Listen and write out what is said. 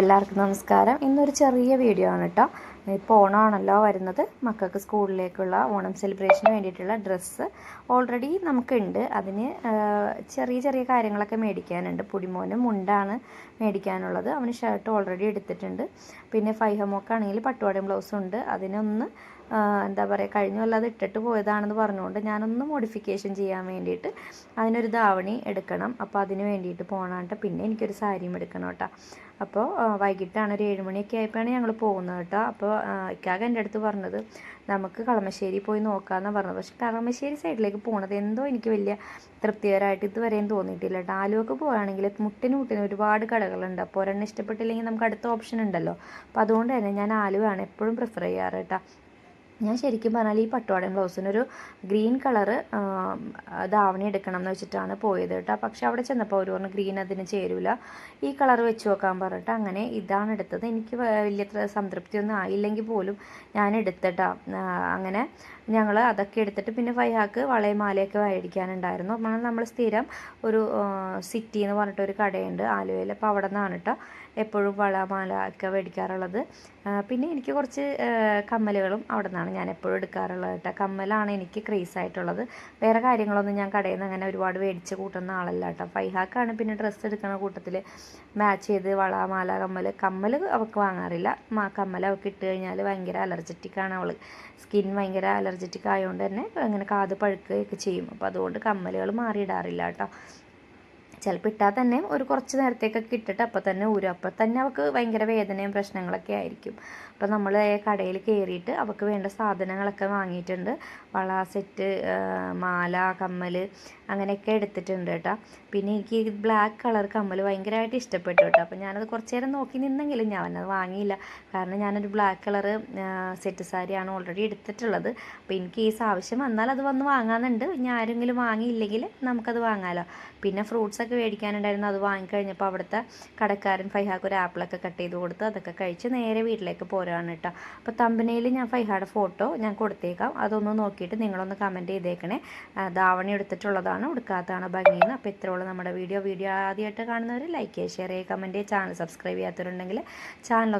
എല്ലാവർക്കും നമസ്കാരം. ഇന്നൊരു ചെറിയ വീഡിയോ ആണ് കേട്ടോ ഇപ്പോൾ ഓണമാണല്ലോ വരുന്നത്. മക്കൾക്ക് സ്കൂളിലേക്കുള്ള ഓണം സെലിബ്രേഷന് വേണ്ടിയിട്ടുള്ള ഡ്രസ്സ് ഓൾറെഡി നമുക്കുണ്ട്. അതിന് ചെറിയ ചെറിയ കാര്യങ്ങളൊക്കെ മേടിക്കാനുണ്ട്. പുടിമോന് മുണ്ടാണ് മേടിക്കാനുള്ളത്. അവന് ഷർട്ട് ഓൾറെഡി എടുത്തിട്ടുണ്ട്. പിന്നെ ഫൈഹമോക്കാണെങ്കിൽ പട്ടുവാടയും ബ്ലൗസും ഉണ്ട്. അതിനൊന്ന് എന്താ പറയുക കഴിഞ്ഞ കൊല്ലം അത് ഇട്ടിട്ട് പോയതാണെന്ന് പറഞ്ഞുകൊണ്ട് ഞാനൊന്ന് മോഡിഫിക്കേഷൻ ചെയ്യാൻ വേണ്ടിയിട്ട് അതിനൊരു ധാവണി എടുക്കണം. അപ്പോൾ അതിന് വേണ്ടിയിട്ട് പോകണാട്ടോ പിന്നെ എനിക്കൊരു സാരിയും എടുക്കണം കേട്ടോ. അപ്പോൾ വൈകിട്ടാണ് ഒരു ഏഴുമണിയൊക്കെ ആയപ്പോഴാണ് ഞങ്ങൾ പോകുന്നത് കേട്ടോ. അപ്പോൾ ഇക്കാക എന്റെ അടുത്ത് പറഞ്ഞത് നമുക്ക് കളമശ്ശേരി പോയി നോക്കാമെന്നാണ് പറഞ്ഞത്. പക്ഷെ കളമശ്ശേരി സൈഡിലേക്ക് പോണത് എന്തോ എനിക്ക് വലിയ തൃപ്തികരമായിട്ട് ഇതുവരെയും തോന്നിയിട്ടില്ല കേട്ടോ. ആലുവൊക്കെ പോകുകയാണെങ്കിൽ മുട്ടിന് മുട്ടിന് ഒരുപാട് കടകളുണ്ട്. അപ്പോൾ ഒരെണ്ണം ഇഷ്ടപ്പെട്ടില്ലെങ്കിൽ നമുക്ക് അടുത്ത ഓപ്ഷൻ ഉണ്ടല്ലോ. അപ്പോൾ അതുകൊണ്ട് തന്നെ ഞാൻ ആലുവയാണ് എപ്പോഴും പ്രിഫർ ചെയ്യാറ് കേട്ടോ. ഞാൻ ശരിക്കും പറഞ്ഞാൽ ഈ പട്ടുവാടയും ബ്ലൗസിനൊരു ഗ്രീൻ കളറ് ധാവണി എടുക്കണം എന്ന് വെച്ചിട്ടാണ് പോയത് കേട്ടോ. പക്ഷെ അവിടെ ചെന്നപ്പോൾ ഒരു പറഞ്ഞു ഗ്രീൻ അതിന് ചേരൂല. ഈ കളർ വെച്ച് നോക്കാൻ പറഞ്ഞിട്ട് അങ്ങനെ ഇതാണ് എടുത്തത്. എനിക്ക് വലിയ സംതൃപ്തിയൊന്നും ആയില്ലെങ്കിൽ പോലും ഞാൻ എടുത്തിട്ടാ അങ്ങനെ ഞങ്ങൾ അതൊക്കെ എടുത്തിട്ട് പിന്നെ വയ്യാക്ക് വളയും മാലയൊക്കെ മേടിക്കാനുണ്ടായിരുന്നു. അപ്പോൾ നമ്മൾ സ്ഥിരം ഒരു സിറ്റി എന്ന് പറഞ്ഞിട്ട് ഒരു കടയുണ്ട് ആലുവയിൽ. അപ്പോൾ അവിടെ നിന്നാണ് കേട്ടോ എപ്പോഴും വളമാല ഒക്കെ മേടിക്കാറുള്ളത്. പിന്നെ എനിക്ക് കുറച്ച് കമ്മലുകളും അവിടെ നിന്നാണ് ഞാൻ എപ്പോഴും എടുക്കാറുള്ളത് കേട്ടോ. കമ്മലാണ് എനിക്ക് ക്രേസ് ആയിട്ടുള്ളത്. വേറെ കാര്യങ്ങളൊന്നും ഞാൻ കടയിൽ നിന്ന് അങ്ങനെ ഒരുപാട് മേടിച്ച് കൂട്ടുന്ന ആളല്ല കേട്ടോ. ഫൈഹാക്കാണ് പിന്നെ ഡ്രസ്സ് എടുക്കുന്ന കൂട്ടത്തിൽ മാച്ച് ചെയ്ത് വള മാല കമ്മൽ കമ്മൽ അവൾക്ക് വാങ്ങാറില്ല. മാ കമ്മൽ അവൾക്ക് ഇട്ട് കഴിഞ്ഞാൽ ഭയങ്കര അലർജറ്റിക്കാണ് അവൾ സ്കിൻ ഭയങ്കര അലർജറ്റിക് ആയതുകൊണ്ട് തന്നെ അങ്ങനെ കാത് പഴുക്കുകയൊക്കെ ചെയ്യും. അപ്പോൾ അതുകൊണ്ട് കമ്മലുകൾ മാറിയിടാറില്ല കേട്ടോ. ചിലപ്പോൾ ഇട്ടാൽ തന്നെ ഒരു കുറച്ച് നേരത്തേക്കൊക്കെ ഇട്ടിട്ട് അപ്പോൾ തന്നെ ഊരും. അപ്പോൾ തന്നെ അവൾക്ക് ഭയങ്കര വേദനയും പ്രശ്നങ്ങളൊക്കെ ആയിരിക്കും. അപ്പോൾ നമ്മൾ കടയിൽ കയറിയിട്ട് അവൾക്ക് വേണ്ട സാധനങ്ങളൊക്കെ വാങ്ങിയിട്ടുണ്ട്. വള സെറ്റ് മാല കമ്മൽ അങ്ങനെയൊക്കെ എടുത്തിട്ടുണ്ട് കേട്ടോ. പിന്നെ എനിക്ക് ബ്ലാക്ക് കളർ കമ്മൽ ഭയങ്കരമായിട്ട് ഇഷ്ടപ്പെട്ടു കേട്ടോ. അപ്പോൾ ഞാനത് കുറച്ച് നേരം നോക്കി നിന്നെങ്കിലും ഞാനത് വാങ്ങിയില്ല. കാരണം ഞാനൊരു ബ്ലാക്ക് കളർ സെറ്റ് സാരിയാണ് ഓൾറെഡി എടുത്തിട്ടുള്ളത്. അപ്പോൾ എനിക്ക് കേസ് ആവശ്യം വന്നാൽ അത് വന്ന് വാങ്ങാമെന്നുണ്ട് ഇനി ആരെങ്കിലും വാങ്ങിയില്ലെങ്കിൽ നമുക്കത് വാങ്ങാമല്ലോ പിന്നെ ഫ്രൂട്ട്സ് ഒക്കെ മേടിക്കാനുണ്ടായിരുന്നു. അത് വാങ്ങിക്കഴിഞ്ഞപ്പോൾ അവിടുത്തെ കടക്കാരൻ ഫൈഹാക്ക് ഒരു ആപ്പിളൊക്കെ കട്ട് ചെയ്ത് കൊടുത്ത് അതൊക്കെ കഴിച്ച് നേരെ വീട്ടിലേക്ക് പോരാണ് കേട്ടോ. അപ്പോൾ തമ്പനയിൽ ഞാൻ ഫൈഹാടെ ഫോട്ടോ ഞാൻ കൊടുത്തേക്കാം. അതൊന്ന് നോക്കിയിട്ട് നിങ്ങളൊന്ന് കമന്റ് ചെയ്തേക്കണേ. ധാവണി എടുത്തിട്ടുള്ളതാണ് ഉടുക്കാത്തതാണ് ഭംഗിയെന്ന്. അപ്പോൾ ഇത്രയുള്ള നമ്മുടെ വീഡിയോ. വീഡിയോ ആദ്യമായിട്ട് കാണുന്നവർ ലൈക്ക് ചെയ്യുക ഷെയർ ചെയ്യുക കമന്റ് ചെയ്യുക. ചാനൽ സബ്സ്ക്രൈബ് ചെയ്യാത്തവരുണ്ടെങ്കിൽ ചാനൽ